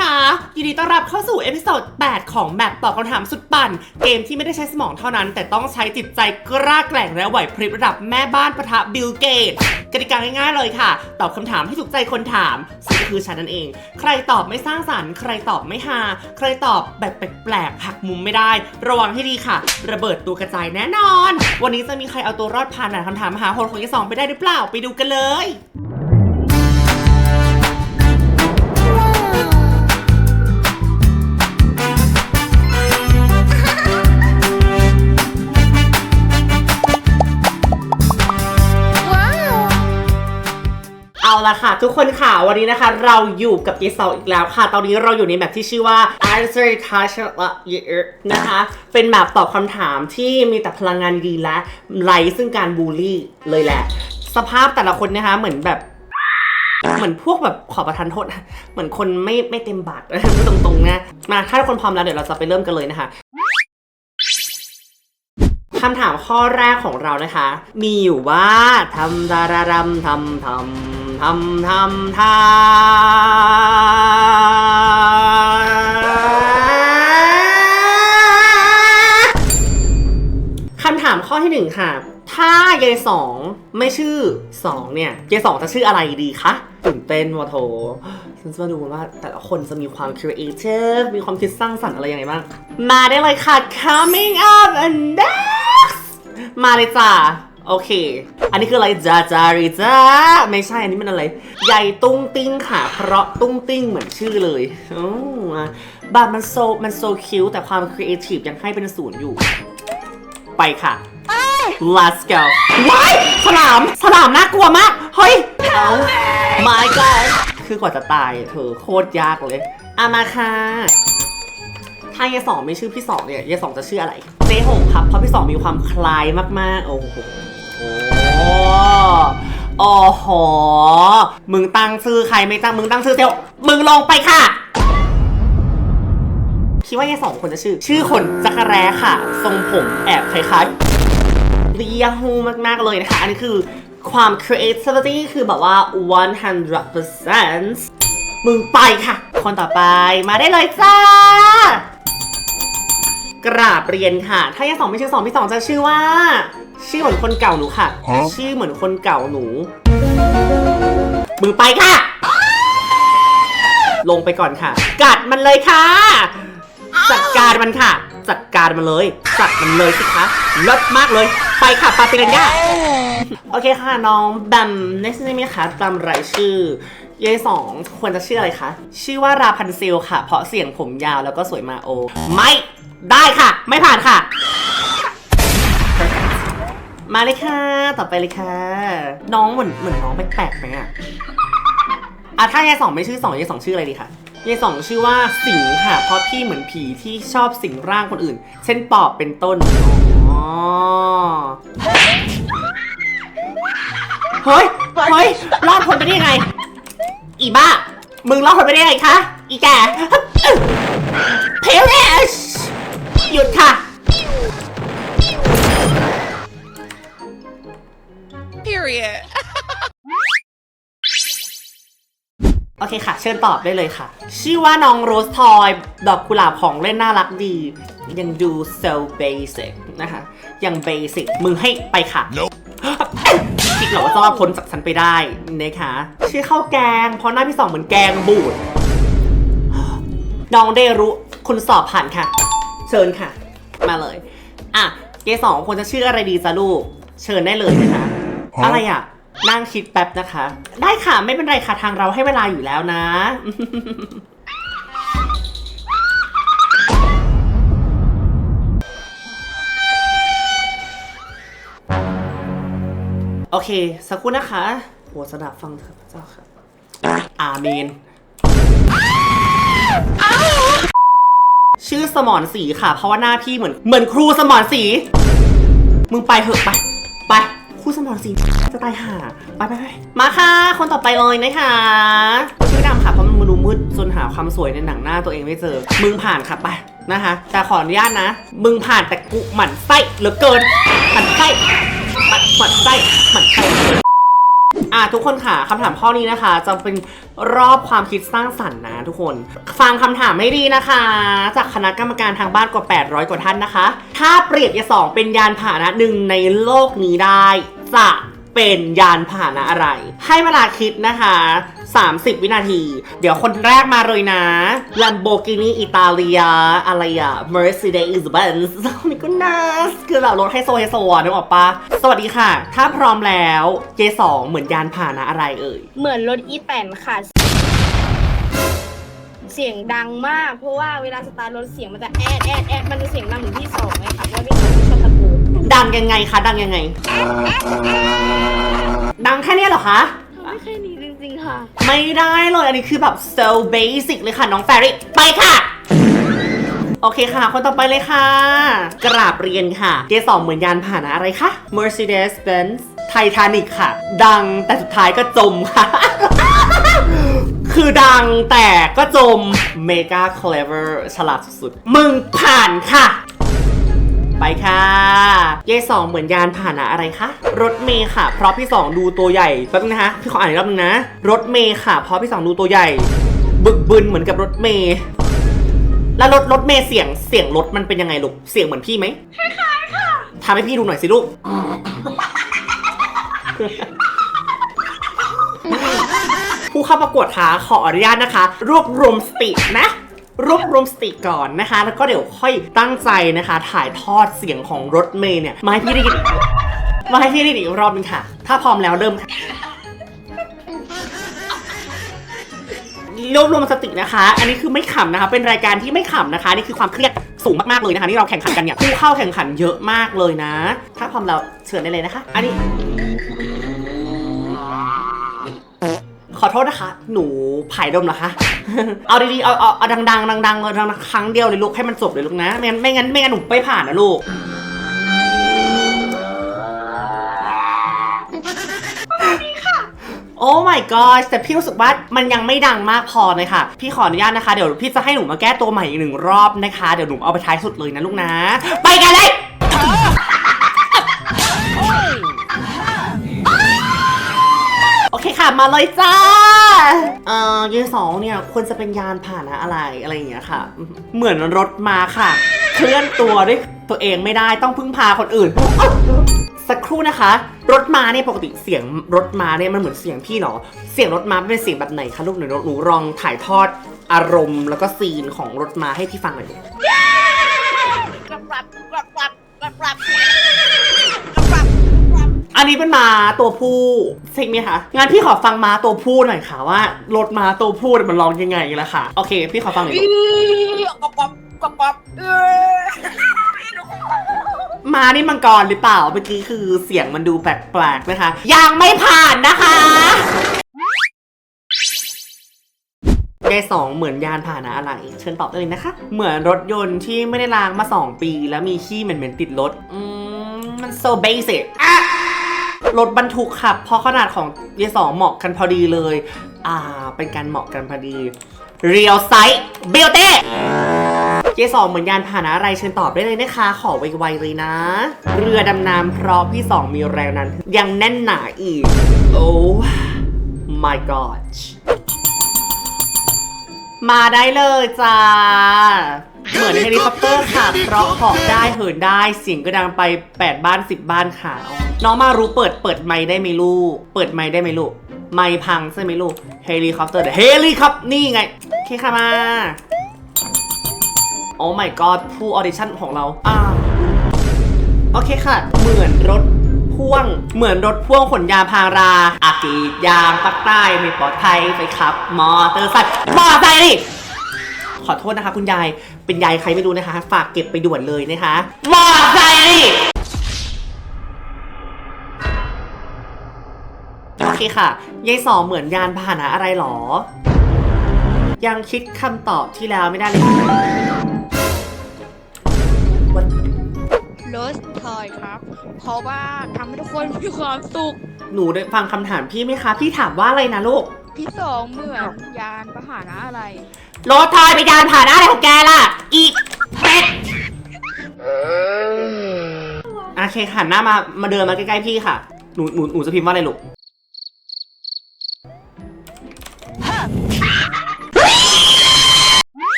คะยินดีต้อนรับเข้าสู่เอพิโซด 8 ของแมปตอบคำถามสุดปั่น เกมที่ไม่ได้ใช้สมองเท่านั้น แต่ต้องใช้จิตใจกล้าแกร่งและไหวพริบระดับแม่บ้านประทะบิลเกตกติกาง่ายๆเลยค่ะ ตอบคำถามให้ถูกใจคนถามซึ่งคือฉันนั่นเอง ใครตอบไม่สร้างสรรค์ ใครตอบไม่ฮาใครตอบแบบแปลกๆหักมุมไม่ได้ ระวังให้ดีค่ะ ระเบิดตัวกระจายแน่นอน วันนี้จะมีใครเอาตัวรอดผ่านด่านคำถามมหาโหดของยี่สองไปได้หรือเปล่าไปดูกันเลย เอาละค่ะ ทุกคนค่ะ วันนี้นะคะ เราอยู่กับเยสองอีกแล้วค่ะ ตอนนี้เราอยู่ในแบบที่ชื่อว่า Answer Question นะคะ เป็นแบบตอบคำถามที่มีแต่พลังงานดีและไร้ซึ่งการบูลลี่เลยแหละ สภาพแต่ละคนนะคะ เหมือนแบบ เหมือนพวกแบบขอประทานโทษ เหมือนคนไม่ไม่เต็มบาทตรงๆนะมาถ้าทุกคนพร้อมแล้วเดี๋ยวเราจะไปเริ่มกันเลยนะคะ คำถามข้อแรกของเรานะคะ มีอยู่ว่าทำดารารำทำทำทำทำทำคำถามข้อที่หนึ่งค่ะ ถ้ายายสองไม่ชื่อสองเนี่ยยายสองจะชื่ออะไรดีคะตื่นเต้นวะโถฉันจะมาดูว่าแต่ละคนจะมีความ creative มีความคิดสร้างสรรค์อะไรยังไงบ้าง มาได้เลยค่ะ coming up and next มาเลยจ้าโอเค อันนี้คืออะไรจ้าจาริจ้าไม่ใช่ อันนี้มันอะไร ใหญ่ตุ้งติ้งค่ะ เพราะตุ้งติ้งเหมือนชื่อเลยอ๋อบ้านมันโซมันโซคิวแต่ความครีเอทีฟยังให้เป็นศูนย์อยู่ ไปค่ะ let's go ว้ายฉลามฉลามน่ากลัวมาก เฮ้ยเอา my god คือกว่าจะตายเธอโคตรยากเลยอามาค่ะ ถ้ายายสองไม่ชื่อพี่สองเนี่ยยายสองจะชื่ออะไร เจ๊หงครับเพราะพี่สองมีความคล้ายมาก ๆ โอ้โหโอ้โห มึงตั้งชื่อใครไม่ตั้ง มึงตั้งชื่อเซลมึงลงไปค่ะ คิดว่ายายสองคนจะชื่อ ชื่อคนจักรแร้ค่ะ ทรงผมแอบคล้ายๆเรียฮูมาก ๆ เลยนะคะ อันนี้คือความ creativity คือแบบว่า 100%มึงไปค่ะ คนต่อไปมาได้เลยจ้า กราบเรียนค่ะ ถ้ายายสองไม่ชื่อสองพี่สองจะชื่อว่า ชื่อเหมือนคนเก่าหนูค่ะฮะชื่อเหมือนคนเก่าหนูมึงไปค่ะ ลงไปก่อนค่ะ กัดมันเลยค่ะ จัดการมันค่ะ จัดการมันเลยจัดมันเลยสิคะเลิศมากเลย ไปค่ะปาปิรันยาโอเคค่ะ น้องแบมเนสนี่มีคะตามรายชื่อยายสองควรจะชื่ออะไรคะ ชื่อว่าราพันเซลค่ะ เพราะเสียงผมยาวแล้วก็สวยมาโอ ไม่ ได้ค่ะ ไม่ผ่านค่ะ มาเลยค่ะ ต่อไปเลยค่ะ น้องเหมือนเหมือนน้องแปลกๆไหมอะอะถ้ายายสองไม่ชื่อสองยายสองชื่ออะไรดีคะยายสองชื่อว่าสิงค่ะ เพราะพี่เหมือนผีที่ชอบสิงร่างคนอื่น เช่นปอบเป็นต้นอ๋อเฮ้ยเฮ้ยรอดพ้นไปได้ยังไง อีบ้า มึงรอดพ้นไปได้ยังไงคะ อีแกเพลช หยุดค่ะ Period. โอเคค่ะ เชิญตอบได้เลยค่ะ ชื่อว่าน้องโรสทอย ดอกกุหลาบของเล่นน่ารักดี ยังดู so basic นะคะ ยัง basic มึงให้ไปค่ะ Nope. คิดเหรอว่าจะรอดพ้นจากฉันไปได้นะคะชื่อข้าวแกง เพราะหน้าพี่สองเหมือนแกงบูด น้องเดรุคุณสอบผ่านค่ะ เชิญค่ะ มาเลย อะ เกสองควรจะชื่ออะไรดีจ้ะลูก เชิญได้เลยนะคะฮะอะไรอะ นั่งคิดแป๊บนะคะ ได้ค่ะ ไม่เป็นไรค่ะ ทางเราให้เวลาอยู่แล้วนะ โอเค สักครู่นะคะโปรดสดับฟังเถิดพระเจ้าค่ะ อาเมน ชื่อสมอนสีค่ะ เพราะว่าหน้าพี่เหมือนเหมือนครูสมอนสี มึงไปเถอะไป ไปครูสมอนสีจะตายห่าไปไปไปมาค่ะ คนต่อไปเลยนะคะชื่อดำค่ะเพราะมันมาดูมืดจนหาความสวยในหนังหน้าตัวเองไม่เจอ มึงผ่านค่ะไปนะคะ แต่ขออนุญาตนะ มึงผ่านแต่กูหมั่นไส้เหลือเกินหมั่นไส้หมั่นหมั่นไส้หมั่นไส้ อะทุกคนค่ะคำถามข้อนี้นะคะ จะเป็นรอบความคิดสร้างสรรค์นะทุกคน ฟังคำถามไม่ดีนะคะ จากคณะกรรมการทางบ้านกว่า 800 กว่าท่านนะคะ ถ้าเปรียบยาสองเป็นยานพาหนะหนึ่งในโลกนี้ได้จะ เป็นยานพาหนะอะไร ให้เวลาคิดนะคะ 30 วินาที เดี๋ยวคนแรกมาเลยนะ Lamborghini Italia อะไรอะ Mercedes Benz นี่ก็น่าคือแบบรถไฮโซไฮโซนึกออกปะสวัสดีค่ะ ถ้าพร้อมแล้ว J2 เหมือนยานพาหนะอะไรเอ่ย เหมือนรถอีแตนค่ะ เสียงดังมาก เพราะว่าเวลาสตาร์ทรถเสียงมันจะแอดแอดแอดมันจะเสียงดังเหมือนที่สองเลยค่ะ ดังยังไงคะ ดังยังไง ดังแค่เนี้ยเหรอคะไม่แค่นี้จริงๆค่ะ ไม่ได้เลย อันนี้คือแบบ so basic เลยค่ะ น้องแฟรี่ไปค่ะ โอเคค่ะ คนต่อไปเลยค่ะ กราบเรียนค่ะเจสองเหมือนยานผ่าหนะอะไรคะ Mercedes Benz Titanic ค่ะ ดังแต่สุดท้ายก็จมค่ะ คือดังแต่ก็จม Mega Clever ฉลาดสุดๆ มึงผ่านค่ะ ไปค่ะเยสองเหมือนยานผ่าหนะอะไรคะ รถเมย์ค่ะ เพราะพี่สองดูตัวใหญ่แป๊บนึงนะคะพี่ขออ่านอีกรอบนึงนะ รถเมย์ค่ะ เพราะพี่สองดูตัวใหญ่ บึกบึนเหมือนกับรถเมย์ แล้วรถรถเมย์เสียงเสียงรถมันเป็นยังไงลูก เสียงเหมือนพี่ไหมคล้ายๆค่ะทำให้พี่ดูหน่อยสิลูก ผู้เข้าประกวดคะขออนุญาตนะคะ รวบรวมสตินะ รวบรวมสติก่อนนะคะ แล้วก็เดี๋ยวค่อยตั้งใจนะคะ ถ่ายทอดเสียงของรถเมย์เนี่ยมาให้พี่ได้ยินมาให้พี่ได้ยินอีกรอบนึงค่ะ ถ้าพร้อมแล้วเริ่มค่ะรวบรวมสตินะคะ อันนี้คือไม่ขำนะคะ เป็นรายการที่ไม่ขำนะคะ นี่คือความเครียดสูงมากๆเลยนะคะที่เราแข่งขันกันเนี่ยผู้เข้าแข่งขันเยอะมากเลยนะ ถ้าพร้อมแล้วเชิญได้เลยนะคะ อันนี้ โทษนะคะ หนูผายดมเหรอคะ เอาดีๆ เอาเอาเอาดังๆดังๆดังๆดังๆครั้งเดียวเลยลูกให้มันจบเลยลูกนะ ไม่งั้นไม่งั้นไม่งั้นหนูไม่ผ่านนะลูก โอ้ my god แต่พี่รู้สึกว่ามันยังไม่ดังมากพอเลยค่ะ พี่ขออนุญาตนะคะ เดี๋ยวพี่จะให้หนูมาแก้ตัวใหม่อีกหนึ่งรอบนะคะ เดี๋ยวหนูเอาไปท้ายสุดเลยนะลูกนะ ไปกันเลย มาเลยจ้าเออเยสองเนี่ยควรจะเป็นยานผ่านะอะไรอะไรอย่างเงี้ยค่ะ เหมือนรถมาค่ะ เคลื่อนตัวด้วยตัวเองไม่ได้ต้องพึ่งพาคนอื่น สักครู่นะคะ รถมาเนี่ยปกติเสียงรถมาเนี่ยมันเหมือนเสียงพี่เนาะเสียงรถมาเป็นเสียงแบบไหนคะลูกหนูหนูลองถ่ายทอดอารมณ์แล้วก็ซีนของรถมาให้พี่ฟังหน่อยลูก กรับกรับกรับกรับ อันนี้เป็นม้าตัวผู้ใช่ไหมคะงั้นพี่ขอฟังม้าตัวผู้หน่อยค่ะว่ารถม้าตัวผู้เนี่ยมันร้องยังไงล่ะค่ะ โอเค พี่ขอฟังหน่อยอีลูกกรับกรับกรับกรับเออม้านี่มังกรหรือเปล่าเมื่อกี้คือเสียงมันดูแปลกๆนะคะ ยังไม่ผ่านนะคะเดสองเหมือนยานพาหนะอะไรเชิญตอบได้เลยนะคะ เหมือนรถยนต์ที่ไม่ได้ล้างมา 2 ปี แล้วมีขี้เหม็นๆติดรถ อืม มัน so basic อะ รถบรรทุกขับ เพราะขนาดของเดสองเหมาะกันพอดีเลย อ่า เป็นการเหมาะกันพอดีเรียวไซส์เบลเต้เจสองเหมือนยานพาหนะอะไรเชิญตอบได้เลยนะคะ ขอไวๆเลยนะ เรือดำน้ำเพราะพี่สองมีแรงนั้น ยังแน่นหนาอีก โอ้ my god มาได้เลยจ้า เหมือนเฮลิคอปเตอร์ค่ะ เพราะเหาะได้เหินได้เสียงก็ดังไป 8 บ้าน 10 บ้านค่ะ น้องมารู้เปิดเปิดไมค์ได้ไหมลูก เปิดไมค์ได้ไหมลูก ไมค์พังใช่ไหมลูก เฮลิคอปเตอร์เฮลิคอปนี่ไง โอเคค่ะมา โอ้ my god ผู้ออดิชั่นของเราอ่าโอเคค่ะ เหมือนรถพ่วง เหมือนรถพ่วงขนยาพาราอากรีดยางปักใต้ไม่ปลอดภัยไปขับ มอเตอร์ไซค์มอเตอร์ไซค์ดิ ขอโทษนะคะ คุณยาย เป็นยายใครไม่รู้นะคะ ฝากเก็บไปด่วนเลยนะคะมอเตอร์ไซค์ดิโอเคค่ะ ยายสองเหมือนยานพาหนะอะไรหรอ ยังคิดคำตอบที่แล้วไม่ได้เลย What? รถทอยครับ เพราะว่าทำให้ทุกคนมีความสุข หนูได้ฟังคำถามพี่ไหมคะ พี่ถามว่าอะไรนะลูกที่สองเหมือนยานพาหนะอะไร รถทอยไปยานผ่านอะไรของแกล่ะ อีเป็ดโอเคหันหน้ามา มาเดินมาใกล้ๆพี่ค่ะ หนูหนูหนูจะพิมพ์ว่าอะไรลูก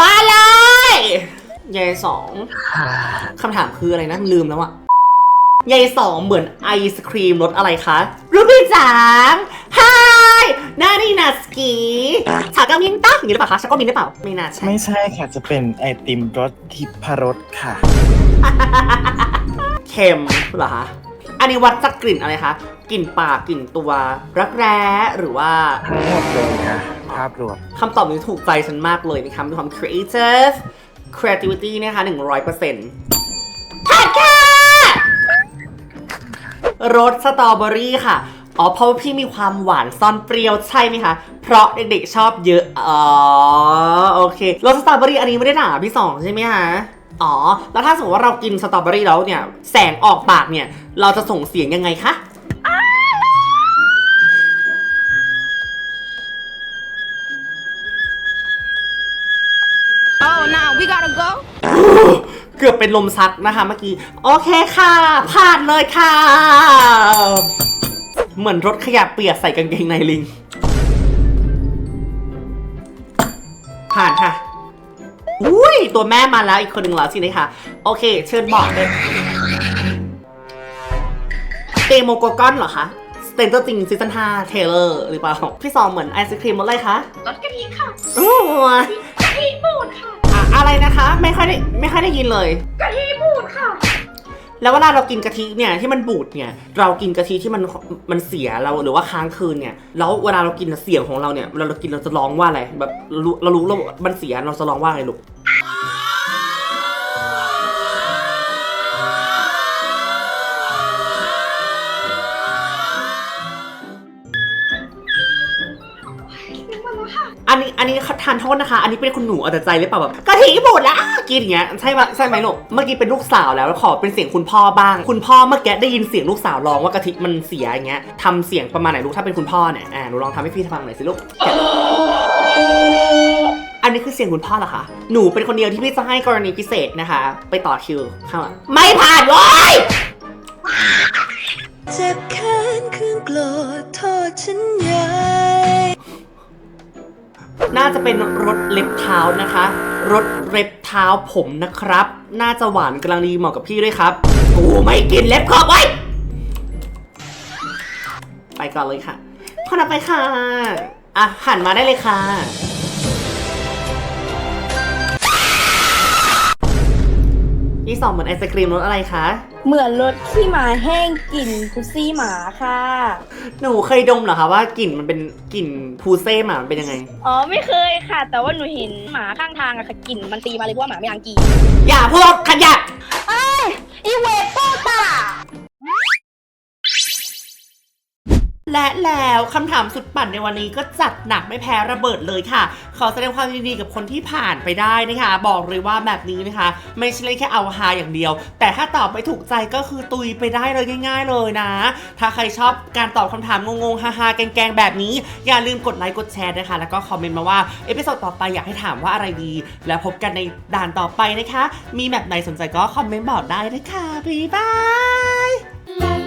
มาเลยยายสองคำถามคืออะไรนะ ลืมแล้วอะยายสองเหมือนไอศครีมรสอะไรคะ รูปีจาง นานี่นาสกีชากามินตักอย่างนี้หรือเปล่าคะชากามินหรือเปล่าไม่น่าใช่ไม่ใช่ค่ะ จะเป็นไอติมรสทิพรสค่ะ เค็มเหรอคะ อันนี้วัดจากกลิ่นอะไรคะ กลิ่นปากกลิ่นตัว รักแร้หรือว่าทั้งหมดเลยค่ะ ภาพรวมคำตอบนี้ถูกใจฉันมากเลยนะคะมีความ creative creativity นะคะ100%ถัดค่ะรสสตรอเบอรี่ค่ะ อ๋อเพราะว่าพี่มีความหวานซ่อนเปรี้ยวใช่ไหมคะ เพราะเด็กๆชอบเยอะ อ๋อโอเครสสตรอเบอรี่อันนี้ไม่ได้ด่าพี่สองใช่ไหมคะอ๋อ แล้วถ้าสมมติว่าเรากินสตรอเบอรี่แล้วเนี่ย แสงออกปากเนี่ย เราจะส่งเสียงยังไงคะ Oh now we gotta go เกือบเป็นลมชักนะคะเมื่อกี้ โอเคค่ะ ผ่านเลยค่ะ เหมือนรถขยะเปียกใส่กางเกงในลิง ผ่านค่ะ อุ้ยตัวแม่มาแล้วอีกคนหนึ่งแล้วสินะคะ โอเค เชิญบอกเลยเตโมโกกอนเหรอคะสเตนเตอร์จริงซีซั่น5เทเลอร์หรือเปล่า พี่ซอมเหมือนไอศครีมรสอะไรคะรสกะทิค่ะโอ้กะทิบูดค่ะอะอะไรนะคะ ไม่ค่อยได้ไม่ค่อยได้ยินเลย กะทิบูดค่ะ แล้วเวลาเรากินกะทิเนี่ยที่มันบูดเนี่ยเรากินกะทิที่มันมันเสียเราหรือว่าค้างคืนเนี่ยแล้วเวลาเรากินเสียงของเราเนี่ยเวลาเรากินเราจะร้องว่าอะไรแบบเรารู้เรารู้แล้วมันเสียเราจะร้องว่าอะไรลูก นนี้อันนี้ทานโทษนะคะ อันนี้เป็นคุณหนูเอาแต่ใจหรือเปล่าแบบกะทิบูดแล้วกินอย่างเงี้ยใช่ปะใช่ไหมลูกเมื่อกี้เป็นลูกสาวแล้วขอเป็นเสียงคุณพ่อบ้าง คุณพ่อเมื่อกี้ได้ยินเสียงลูกสาวร้องว่ากะทิมันเสียอย่างเงี้ยทำเสียงประมาณไหนลูกถ้าเป็นคุณพ่อเนี่ยอ่าหนูลองทำให้พี่ฟังหน่อยสิลูกอันนี้คือเสียงคุณพ่อเหรอคะ หนูเป็นคนเดียวที่พี่จะให้กรณีพิเศษนะคะ ไปต่อคิวข้างหลังไม่ผ่านเว้ยเจ็บแค้นครื่องโกรธโทษฉันใหญ่ น่าจะเป็นรสเล็บเท้านะคะรสเล็บเท้าผมนะครับ น่าจะหวานกำลังดีเหมาะกับพี่ด้วยครับกูไม่กินเล็บขอบไว้ ไปก่อนเลยค่ะคนต่อไปค่ะ อะหันมาได้เลยค่ะ พี่สองเหมือนไอศครีมรสอะไรคะ เหมือนรสขี้หมาแห้งกลิ่นพุซี่หมาค่ะ หนูเคยดมเหรอคะว่ากลิ่นมันเป็นกลิ่นพูเซ่หมามันเป็นยังไง อ๋อไม่เคยค่ะ แต่ว่าหนูเห็นหมาข้างทางอะค่ะกลิ่นมันตีมาเลยเพราะว่าหมาไม่ล้างกีอย่าพูดขยับอีเวทโปตา และแล้วคำถามสุดปั่นในวันนี้ก็จัดหนักไม่แพ้ระเบิดเลยค่ะ ขอแสดงความยินดีกับคนที่ผ่านไปได้นะคะ บอกเลยว่าแบบนี้นะคะ ไม่ใช่แค่เอาฮาอย่างเดียว แต่ถ้าตอบไม่ถูกใจก็คือตุยไปได้เลยง่าย ๆ เลยนะ ถ้าใครชอบการตอบคำถามงงๆฮาๆแกงๆแบบนี้ อย่าลืมกดไลค์กดแชร์นะคะ แล้วก็คอมเมนต์มาว่าเอพิโซดต่อไปอยากให้ถามว่าอะไรดี แล้วพบกันในด่านต่อไปนะคะ มีแบบไหนสนใจก็คอมเมนต์บอกได้นะคะบ๊ายบาย